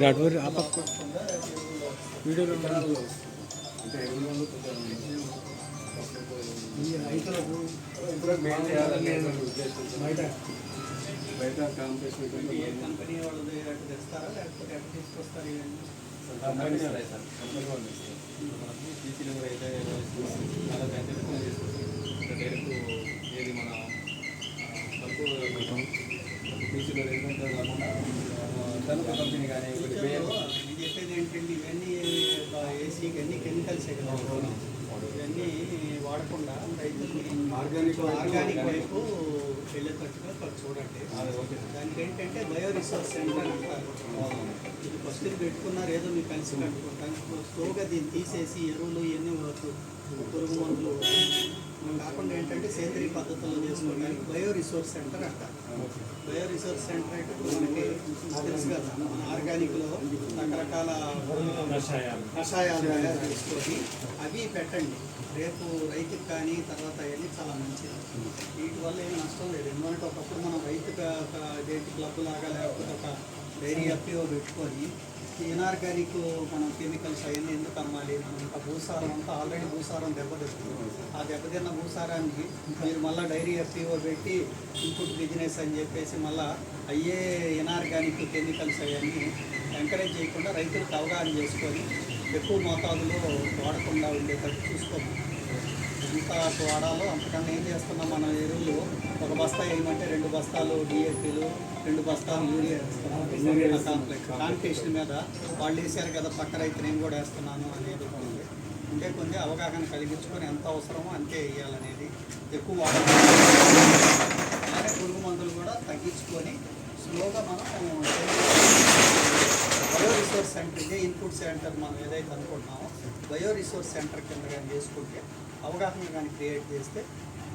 అటువరి ఆ పక్క ఈ రైతులకు బయట బయట కాంపిటీషన్ కంపెనీ వాళ్ళు తెస్తారా లేకపోతే ఎక్కడ తీసుకొస్తారు ఇవన్నీ కంపెనీ కూడా అయితే చాలా పెద్ద డైరెక్ట్ ఏది మన తక్కువ సీసీలో ఏంటంటే కాకుండా తలుపు కంపెనీ కానీ ఒకటి చెప్పేది ఏంటంటే ఇవన్నీ ఏసీ ఇవన్నీ కెమికల్సే కదా ఇవన్నీ వాడకుండా రైతులు ఆర్గానిక్ ఆర్గానిక్ వైపు వెళ్ళేటట్టుగా ఒకటి చూడండి. దానికి ఏంటంటే బయో రిసోర్స్ సెంటర్ అంటారు. ఇది ఫస్ట్ పెట్టుకున్నారు ఏదో మీకు కలిసి కట్టుకుంటాను. స్లోగా దీన్ని తీసేసి ఎరువులు ఇవన్నీ పురుగు మందులు కాకుండా ఏంటంటే సేంద్రీయ పద్ధతుల్లో చేసుకోవడానికి బయో రిసోర్స్ సెంటర్ అంటారు. బయో రిసోర్స్ సెంటర్ అంటే మనకి తెలుసు కదా మన ఆర్గానిక్లో రకరకాల కషాయాలు తయారు చేసుకొని అవి పెట్టండి. రేపు రైతుకి కానీ తర్వాత అవన్నీ చాలా మంచిది. వీటి వల్ల ఏమి నష్టం లేదు. ఎందుకంటే ఒకప్పుడు మనం రైతుగా ఒక దేంటి క్లబ్ లాగా లేకపోతే ఒక డైరీ ఎఫ్పిఓ పెట్టుకొని ఇనార్గానిక్ మనం కెమికల్స్ అవన్నీ ఎందుకు అమ్మాలి? మనం ఇంకా భూసారం అంతా ఆల్రెడీ భూసారం దెబ్బతిస్తుంది ఆ దెబ్బతిన్న భూసారాన్ని మీరు మళ్ళీ డైరీ ఎఫ్పిఓ పెట్టి ఇన్పుట్ బిజినెస్ అని చెప్పేసి మళ్ళీ అయ్యే ఇనార్గానిక్ కెమికల్స్ అవన్నీ ఎంకరేజ్ చేయకుండా రైతులకు అవగాహన చేసుకొని ఎక్కువ మోతాదులో వాడకుండా ఉండేటట్టు చూసుకోవాలి. ఎంత వాడాలో అంతకన్నా ఏం చేస్తున్నాం? మన ఎరువులు ఒక బస్తా వేయమంటే రెండు బస్తాలు డిఏపీలు రెండు బస్తాలు యూరియా వేస్తున్నాం. కాంప్లెక్స్. కాంపిటీషన్ మీద వాళ్ళు వేసారు కదా పక్క రైతు నేను కూడా వేస్తున్నాను అనేది ఉంది. ఉంటే కొన్ని అవగాహన కలిగించుకొని ఎంత అవసరమో అంతే వేయాలనేది ఎక్కువ వాడాలి అలానే పురుగు మందులు కూడా తగ్గించుకొని స్లోగా మనం బయో రిసోర్స్ సెంటర్ ఇదే ఇన్పుట్ సెంటర్ మనం ఏదైతే అనుకుంటున్నామో బయో రిసోర్స్ సెంటర్ కింద కానీ చేసుకుంటే అవగాహన కానీ క్రియేట్ చేస్తే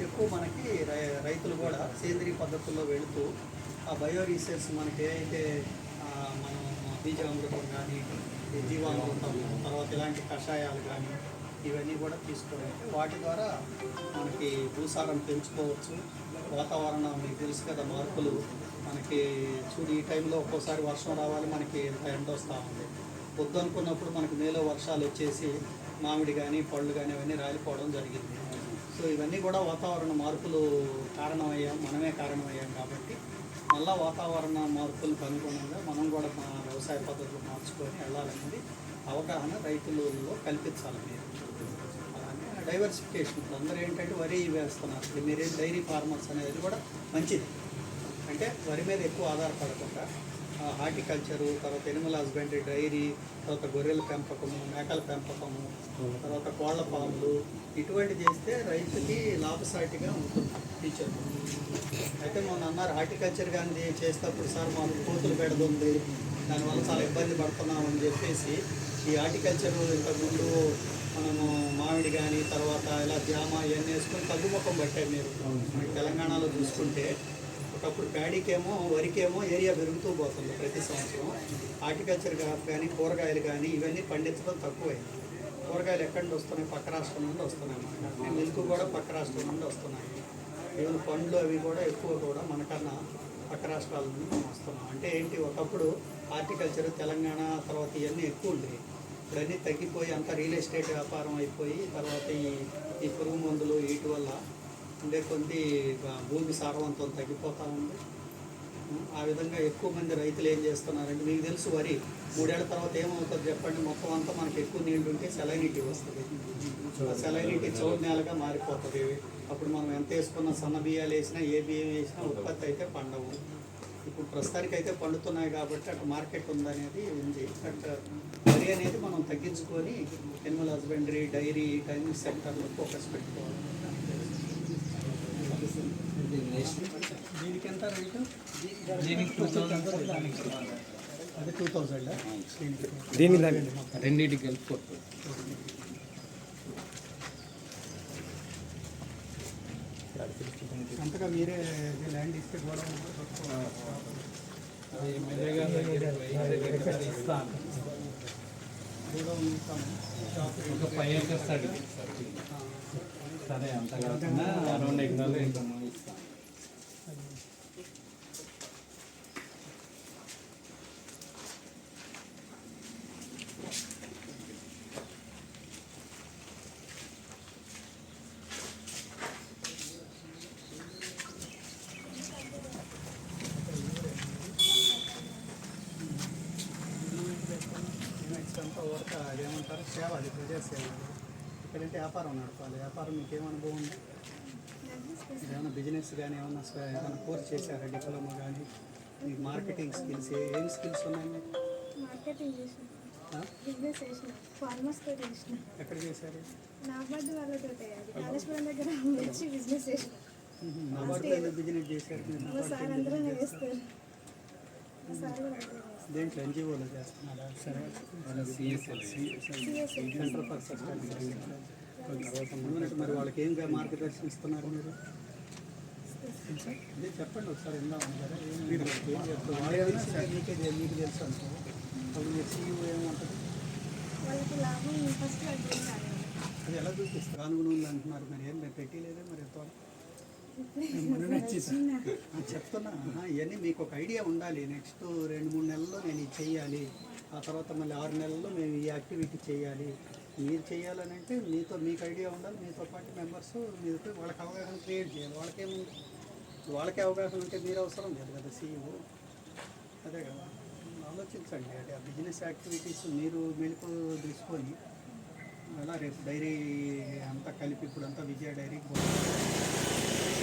ఎక్కువ మనకి రై- రైతులు కూడా సేంద్రీయ పద్ధతుల్లో వెళుతూ ఆ బయో రీసెర్చ్ మనకి ఏదైతే మనం బీజామృతం కానీ జీవామృతం తర్వాత ఇలాంటి కషాయాలు కానీ ఇవన్నీ కూడా తీసుకోవడానికి వాటి ద్వారా మనకి భూసారం పెంచుకోవచ్చు. వాతావరణం మీకు తెలుసు కదా మార్పులు. మనకి చూడు ఈ టైంలో ఒక్కోసారి వర్షం రావాలి మనకి ఎంత ఎండ వస్తూ ఉంది. పొద్దు అనుకున్నప్పుడు మనకు మేలో వర్షాలు వచ్చేసి మామిడి కానీ పళ్ళు కానీ అవన్నీ రాలిపోవడం జరిగింది. సో ఇవన్నీ కూడా వాతావరణ మార్పులు కారణమయ్యాం మనమే కారణమయ్యాం కాబట్టి మళ్ళా వాతావరణ మార్పులకు అనుగుణంగా మనం కూడా మా వ్యవసాయ పద్ధతులు మార్చుకొని వెళ్ళాలనేది అవగాహన రైతులలో కల్పించాలి మీరు అలానే డైవర్సిఫికేషన్ ఇప్పుడు అందరూ ఏంటంటే వరి వేస్తున్నారు. ఇప్పుడు మీరేం డైరీ ఫార్మర్స్ అనేది కూడా మంచిది. అంటే వరి మీద ఎక్కువ ఆధారపడకుండా హార్టికల్చరు తర్వాత ఎనిమల్ హస్బెండరీ డైరీ తర్వాత గొర్రెల పెంపకము మేకల పెంపకము తర్వాత కోళ్ళ పాములు ఇటువంటి చేస్తే రైతుకి లాభసాటిగా ఉంటుంది ఫ్యూచర్ అయితే మొన్న అన్నారు హార్టికల్చర్ కానీ చేసేటప్పుడు సార్ మాకు కోతులు పెడుతుంది దానివల్ల చాలా ఇబ్బంది పడుతున్నాం అని చెప్పేసి ఈ హార్టికల్చర్ ఇంతకుముందు మనము మామిడి కానీ తర్వాత ఇలా జామ ఇవన్నీ వేసుకొని తగ్గుముఖం పట్టారు మీరు. తెలంగాణలో చూసుకుంటే ఒకప్పుడు ప్యాడీకేమో వరికేమో ఏరియా పెరుగుతూ పోతుంది ప్రతి సంవత్సరం. హార్టికల్చర్ కానీ కూరగాయలు కానీ ఇవన్నీ పండించడం తక్కువైంది. కూరగాయలు ఎక్కడి నుండి వస్తున్నాయి? పక్క రాష్ట్రం నుండి వస్తున్నాయి. మిల్క్ కూడా పక్క రాష్ట్రం నుండి వస్తున్నాయి? ఈవెన్ పండ్లు అవి కూడా ఎక్కువ కూడా మనకన్నా పక్క రాష్ట్రాల నుండి మనం వస్తున్నాం. అంటే ఏంటి? ఒకప్పుడు హార్టికల్చర్ తెలంగాణ తర్వాత ఇవన్నీ ఎక్కువ ఉండేవి. ఇప్పుడన్నీ తగ్గిపోయి అంతా రియల్ ఎస్టేట్ వ్యాపారం అయిపోయి తర్వాత ఈ ఈ పురుగు మందులు వీటి వల్ల ఉండే కొద్ది భూమి సారవంతం తగ్గిపోతూ ఉంది. ఆ విధంగా ఎక్కువ మంది రైతులు ఏం చేస్తున్నారంటే మీకు తెలుసు వరి మూడేళ్ళ తర్వాత ఏమవుతుంది చెప్పండి. మొత్తం అంతా మనకి ఎక్కువ నీళ్ళు ఉంటే సెలైనిటీ వస్తుంది. సెలైనిటీ చౌడు నేలగా మారిపోతుంది. అప్పుడు మనం ఎంత వేసుకున్న సన్న బియ్యాలు వేసినా ఏ బియ్యం వేసినా ఉత్పత్తి అయితే పండవు. ఇప్పుడు ప్రస్తుతానికి అయితే పండుతున్నాయి కాబట్టి అటు మార్కెట్ ఉందనేది ఉంది. బట్ వరి అనేది మనం తగ్గించుకొని ఎనిమల్ హస్బెండరీ డైరీ టైమింగ్ సెక్టర్లో ఫోకస్ పెట్టుకోవాలి. ఎంత రేటు దీనికి టూ థౌసండ్ అది టూ థౌజండ్ దీని రెండింటికి కలిపి అంతగా మీరే ల్యాండ్ ఇస్తే ఉంటాము ఒక ఫైవ్ ఏకర్స్ అడిగింది సార్ సరే అంత కాకుండా అరౌండ్ ఎకరాలు ఇంకా అంతా ఊరక అదేమంటారు సేవ అది ప్రజాసేవ ఇక్కడంటే వ్యాపారం నడపాలి. వ్యాపారం మీకు ఏం అనుభవం ఉంది? ఏమైనా బిజినెస్ కానీ ఏమన్నా స్వ- ఏమైనా కోర్స్ చేశారా? డిప్లొమా కానీ మీకు మార్కెటింగ్ స్కిల్స్ ఏం స్కిల్స్ ఉన్నాయి మీకు? మార్కెటింగ్ ఎక్కడ చేశారు? నాబార్డు వాళ్ళతో అది కాళేశ్వరం దగ్గర వచ్చి బిజినెస్ చేసిన. నాబార్డులో బిజినెస్ చేశారు? దేంట్లో ఎన్జిఓలో చేస్తున్నారా? సరే. సెంటర్ ఫర్ సస్టైనబిలిటీ మరి వాళ్ళకి ఏం మార్గదర్శనం ఇస్తున్నారు మీరు? అదే చెప్పండి ఒకసారి కదా. ఏం మీరు ఏం చెప్తారు వాళ్ళు ఏమైనా సరే మీకే తె- మీకు తెలుసు అనుకో. అప్పుడు మీరు సీఈఓ ఏమంటారు? వాళ్ళకి లాభం ఫస్ట్ అడ్రస్ కాదు అది ఎలా చూపిస్తారు? అనుగుణంగా అంటున్నారు. మరి ఏం మీరు పెట్టలేదే చెప్తున్నా. ఇవన్నీ మీకు ఒక ఐడియా ఉండాలి. నెక్స్ట్ రెండు మూడు నెలల్లో నేను ఇది చెయ్యాలి ఆ తర్వాత మళ్ళీ ఆరు నెలల్లో మేము ఈ యాక్టివిటీ చేయాలి. మీరు చేయాలని అంటే మీతో మీకు ఐడియా ఉండాలి. మీతో పాటు మెంబర్స్ మీతో వాళ్ళకి అవగాహన క్రియేట్ చేయాలి. వాళ్ళకేముంది వాళ్ళకి అవగాహన ఉంటే మీరు అవసరం లేదు కదా సీఈఓ. అదే కదా. ఆలోచించండి. అంటే ఆ బిజినెస్ యాక్టివిటీస్ మీరు మెలకు తీసుకొని అలా రేపు డైరీ అంతా కలిపి ఇప్పుడంతా విజయ డైరీకి పోతుంది